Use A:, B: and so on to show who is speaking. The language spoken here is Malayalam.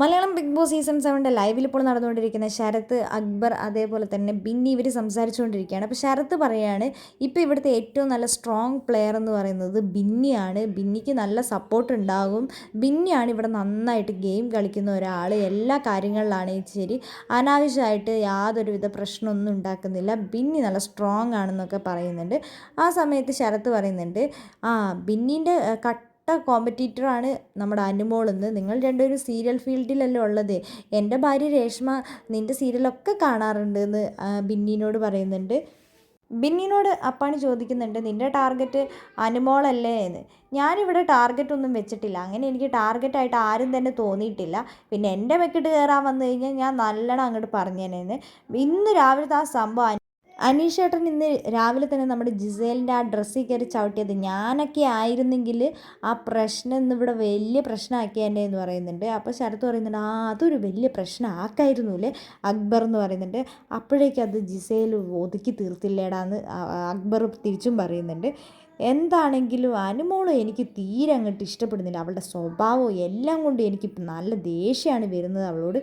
A: മലയാളം ബിഗ് ബോസ് സീസൺ സെവന്റെ ലൈവിൽ ഇപ്പോൾ നടന്നുകൊണ്ടിരിക്കുന്ന ശരത്ത് അക്ബർ അതേപോലെ തന്നെ ബിന്നി ഇവർ സംസാരിച്ചുകൊണ്ടിരിക്കുകയാണ്. അപ്പോൾ ശരത്ത് പറയുകയാണ് ഇപ്പോൾ ഇവിടുത്തെ ഏറ്റവും നല്ല സ്ട്രോങ് പ്ലെയർ എന്ന് പറയുന്നത് ബിന്നിയാണ്. ബിന്നിക്ക് നല്ല സപ്പോർട്ട് ഉണ്ടാകും. ബിന്നിയാണ് ഇവിടെ നന്നായിട്ട് ഗെയിം കളിക്കുന്ന ഒരാൾ. എല്ലാ കാര്യങ്ങളിലാണെങ്കിൽ ശരി അനാവശ്യമായിട്ട് യാതൊരുവിധ പ്രശ്നമൊന്നും ഉണ്ടാക്കുന്നില്ല. ബിന്നി നല്ല സ്ട്രോങ് ആണെന്നൊക്കെ പറയുന്നുണ്ട്. ആ സമയത്ത് ശരത്ത് പറയുന്നുണ്ട് ആ ബിന്നിന്റെ കട്ട കോമ്പറ്റീറ്ററാണ് നമ്മുടെ അനുമോളെന്ന്. നിങ്ങൾ രണ്ടുപേരും സീരിയൽ ഫീൽഡിലല്ലേ ഉള്ളത്. എന്റെ ഭാര്യ രേഷ്മ നിന്റെ സീരിയലൊക്കെ കാണാറുണ്ട് എന്ന് ബിന്നിനോട് പറയുന്നുണ്ട്. ബിന്നിനോട് അപ്പാണി ചോദിക്കുന്നുണ്ട് നിന്റെ ടാർഗറ്റ് അനുമോളല്ലേ എന്ന്? ഞാനിവിടെ ടാർഗറ്റ് ഒന്നും വെച്ചിട്ടില്ല. അങ്ങനെ എനിക്ക് ടാർഗറ്റായിട്ട് ആരും തന്നെ തോന്നിയിട്ടില്ല. പിന്നെ എന്റെ വെക്കിട്ട് കയറാൻ വന്നു കഴിഞ്ഞാൽ ഞാൻ നല്ലോണം അങ്ങോട്ട് പറഞ്ഞേനേന്ന് ഇന്ന് രാവിലത്തെ ആ സംഭവം അനീഷേട്ടൻ ഇന്ന് രാവിലെ തന്നെ നമ്മുടെ ജിസേലിന്റെ ആ ഡ്രസ്സിൽ കയറി ചവിട്ടിയത്. ഞാനൊക്കെ ആയിരുന്നെങ്കിൽ ആ പ്രശ്നം ഇന്ന് ഇവിടെ വലിയ പ്രശ്നമാക്കിയതിന്റെ എന്ന് പറയുന്നുണ്ട്. അപ്പോൾ ശരത്ത് പറയുന്നുണ്ട് ആ അതൊരു വലിയ പ്രശ്നമാക്കായിരുന്നു അല്ലേ? അക്ബർ എന്ന് പറയുന്നുണ്ട്. അപ്പോഴേക്കും അത് ജിസേൽ ഒതുക്കി തീർത്തില്ലേടാന്ന് അക്ബർ തിരിച്ചും പറയുന്നുണ്ട്. എന്താണെങ്കിലും അനുമോൾ എനിക്ക് തീരെ അങ്ങോട്ട് ഇഷ്ടപ്പെടുന്നില്ല. അവളുടെ സ്വഭാവവും എല്ലാം കൊണ്ടും എനിക്ക് നല്ല ദേഷ്യമാണ് വരുന്നത് അവളോട്.